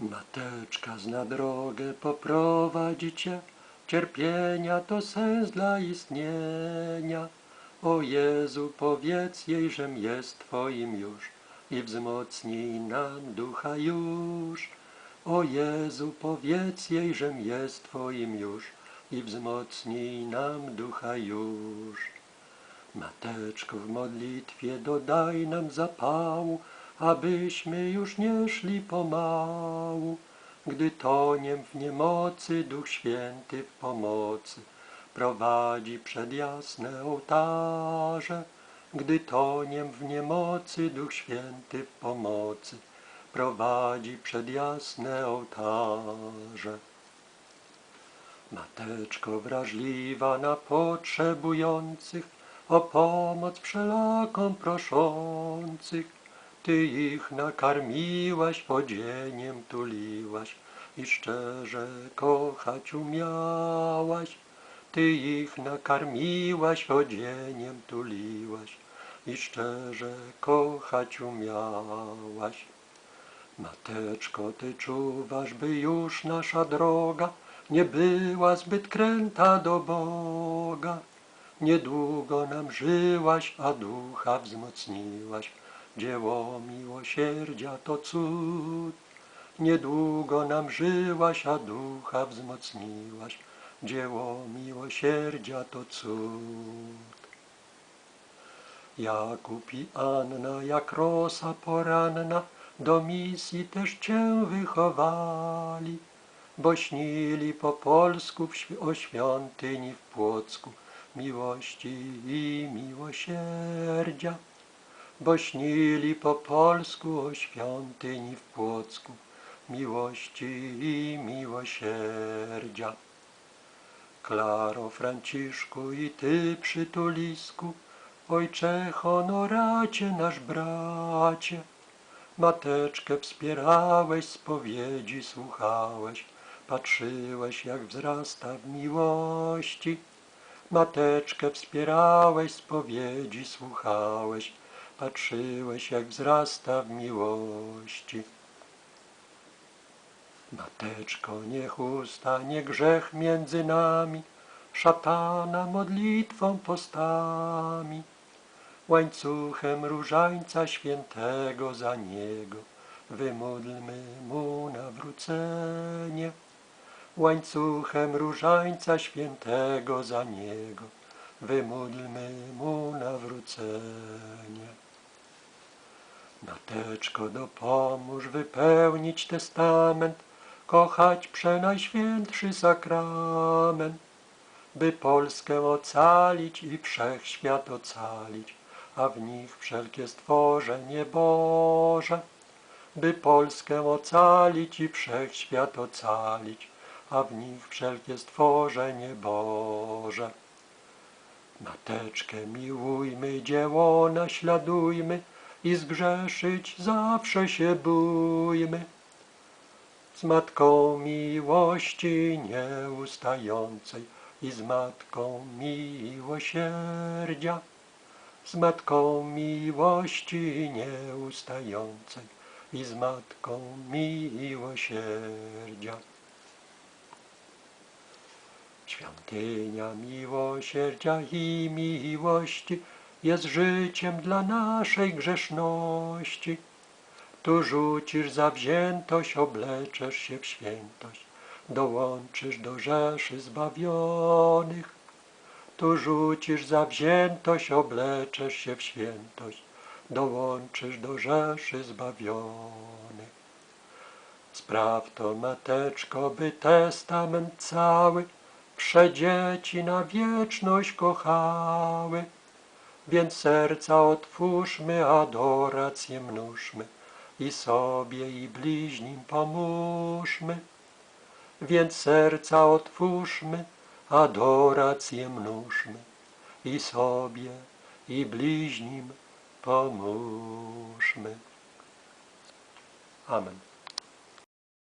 Mateczka zna drogę, poprowadzi cię, cierpienia to sens dla istnienia. O Jezu, powiedz jej, żem jest Twoim już i wzmocnij nam ducha już. O Jezu, powiedz jej, żem jest Twoim już i wzmocnij nam ducha już. Mateczko, w modlitwie dodaj nam zapału, abyśmy już nie szli pomału. Gdy toniem w niemocy, Duch Święty w pomocy prowadzi przed jasne ołtarze. Gdy toniem w niemocy, Duch Święty w pomocy prowadzi przed jasne ołtarze. Mateczko wrażliwa na potrzebujących, o pomoc wszelaką proszących. Ty ich nakarmiłaś, odzieniem tuliłaś i szczerze kochać umiałaś. Ty ich nakarmiłaś, odzieniem tuliłaś i szczerze kochać umiałaś. Mateczko, Ty czuwasz, by już nasza droga nie była zbyt kręta do Boga. Niedługo nam żyłaś, a ducha wzmocniłaś. Dzieło miłosierdzia to cud. Niedługo nam żyłaś, a ducha wzmocniłaś. Dzieło miłosierdzia to cud. Jakub i Anna, jak rosa poranna, do misji też Cię wychowali, bo śnili po polsku o świątyni w Płocku miłości i miłosierdzia. Bo śnili po polsku o świątyni w Płocku miłości i miłosierdzia. Klaro, Franciszku i Ty przytulisku, Ojcze honoracie nasz bracie, Mateczkę wspierałeś, spowiedzi słuchałeś, patrzyłeś jak wzrasta w miłości. Mateczkę wspierałeś, spowiedzi słuchałeś, patrzyłeś jak wzrasta w miłości. Mateczko, niech ustanie grzech między nami, szatana modlitwą postami, łańcuchem różańca świętego za niego, wymódlmy mu nawrócenie. Łańcuchem różańca świętego za niego, wymódlmy mu nawrócenie. Mateczko, dopomóż wypełnić testament, kochać przenajświętszy sakrament, by Polskę ocalić i wszechświat ocalić, a w nich wszelkie stworzenie Boże. By Polskę ocalić i wszechświat ocalić, a w nich wszelkie stworzenie Boże. Mateczkę miłujmy, dzieło naśladujmy i zgrzeszyć zawsze się bójmy. Z Matką miłości nieustającej i z Matką miłosierdzia. Z Matką miłości nieustającej i z Matką miłosierdzia. Świątynia miłosierdzia i miłości jest życiem dla naszej grzeszności. Tu rzucisz zawziętość, obleczesz się w świętość, dołączysz do rzeszy zbawionych. Tu rzucisz zawziętość, obleczesz się w świętość, dołączysz do rzeszy zbawionych. Spraw to, mateczko, by testament cały wsze dzieci na wieczność kochały. Więc serca otwórzmy, adorację mnóżmy i sobie i bliźnim pomóżmy. Więc serca otwórzmy, adorację mnóżmy i sobie i bliźnim pomóżmy. Amen.